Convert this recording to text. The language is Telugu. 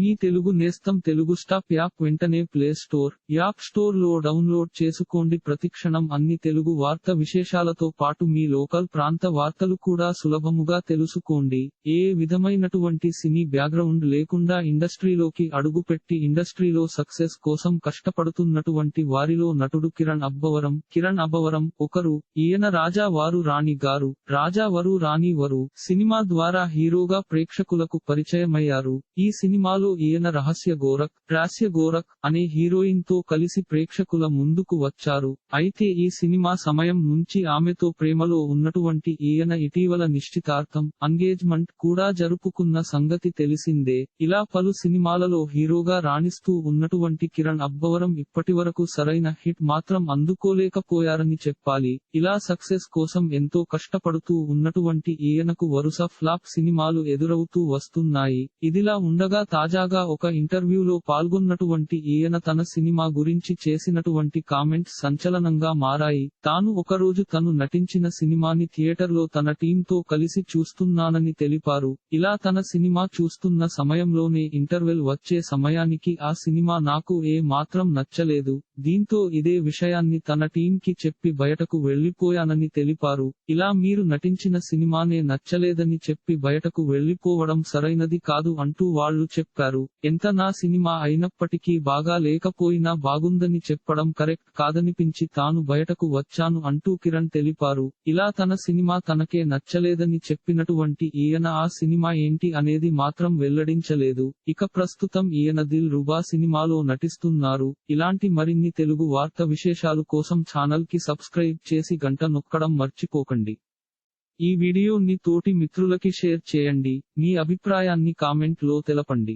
మీ తెలుగు నేస్తం తెలుగు స్టాప్ యాప్ వెంటనే ప్లే స్టోర్ యాప్ స్టోర్లో డౌన్లోడ్ చేసుకోండి. ప్రతిక్షణం అన్ని తెలుగు వార్త విశేషాలతో పాటు మీ లోకల్ ప్రాంత వార్తలు కూడా సులభముగా తెలుసుకోండి. ఏ విధమైనటువంటి సినీ బ్యాక్గ్రౌండ్ లేకుండా ఇండస్ట్రీలోకి అడుగుపెట్టి ఇండస్ట్రీలో సక్సెస్ కోసం కష్టపడుతున్నటువంటి వారిలో నటుడు కిరణ్ అబ్బవరం. కిరణ్ అబ్బవరం ఒకరు ఈయన రాజా వారు రాణి గారు. రాజా వరు రాణి వరు సినిమా ద్వారా హీరోగా ప్రేక్షకులకు పరిచయమయ్యారు. ఈ సినిమాలో ఈయన రహస్య గోరక్ రాస్య గోరక్ అనే హీరోయిన్తో కలిసి ప్రేక్షకుల ముందుకు వచ్చారు. అయితే ఈ సినిమా సమయం నుంచి ఆమెతో ప్రేమలో ఉన్నటువంటి ఈయన ఇటీవల నిశ్చితార్థం ఎంగేజ్మెంట్ కూడా జరుపుకున్న సంగతి తెలిసిందే. ఇలా పలు సినిమాలలో హీరోగా రాణిస్తూ ఉన్నటువంటి కిరణ్ అబ్బవరం ఇప్పటివరకు సరైన హిట్ మాత్రం అందుకోలేకపోయారని చెప్పాలి. ఇలా సక్సెస్ కోసం ఎంతో కష్టపడుతూ ఉన్నటువంటి ఈయనకు వరుస ఫ్లాప్ సినిమాలు ఎదురవుతూ వస్తున్నాయి. ఇదిలా ఉండగా తాజా తాజాగా ఒక ఇంటర్వ్యూలో పాల్గొన్నటువంటి ఈయన తన సినిమా గురించి చేసినటువంటి కామెంట్స్ సంచలనంగా మారాయి. తాను ఒకరోజు తను నటించిన సినిమాని థియేటర్లో తన టీంతో కలిసి చూస్తున్నానని తెలిపారు. ఇలా తన సినిమా చూస్తున్న సమయంలోనే ఇంటర్వెల్ వచ్చే సమయానికి ఆ సినిమా నాకు ఏ మాత్రం నచ్చలేదు. దీంతో ఇదే విషయాన్ని తన టీం కి చెప్పి బయటకు వెళ్ళిపోయానని తెలిపారు. ఇలా మీరు నటించిన సినిమానే నచ్చలేదని చెప్పి బయటకు వెళ్ళిపోవడం సరైనది కాదు అంటూ వాళ్ళు చెప్పారు. ఎంత నా సినిమా అయినప్పటికీ బాగా లేకపోయినా బాగుందని చెప్పడం కరెక్ట్ కాదనిపించి తాను బయటకు వచ్చాను అంటూ కిరణ్ తెలిపారు. ఇలా తన సినిమా తనకే నచ్చలేదని చెప్పినటువంటి ఈయన ఆ సినిమా ఏంటి అనేది మాత్రం వెల్లడించలేదు. ఇక ప్రస్తుతం ఈయన దిల్ రుబా సినిమాలో నటిస్తున్నారు. ఇలాంటి మరిన్ని తెలుగు వార్త విశేషాలు కోసం ఛానల్కి సబ్స్క్రైబ్ చేసి గంట నొక్కడం మర్చిపోకండి. ఈ వీడియోని తోటి మిత్రులకి షేర్ చేయండి. మీ అభిప్రాయాన్ని కామెంట్లో తెలపండి.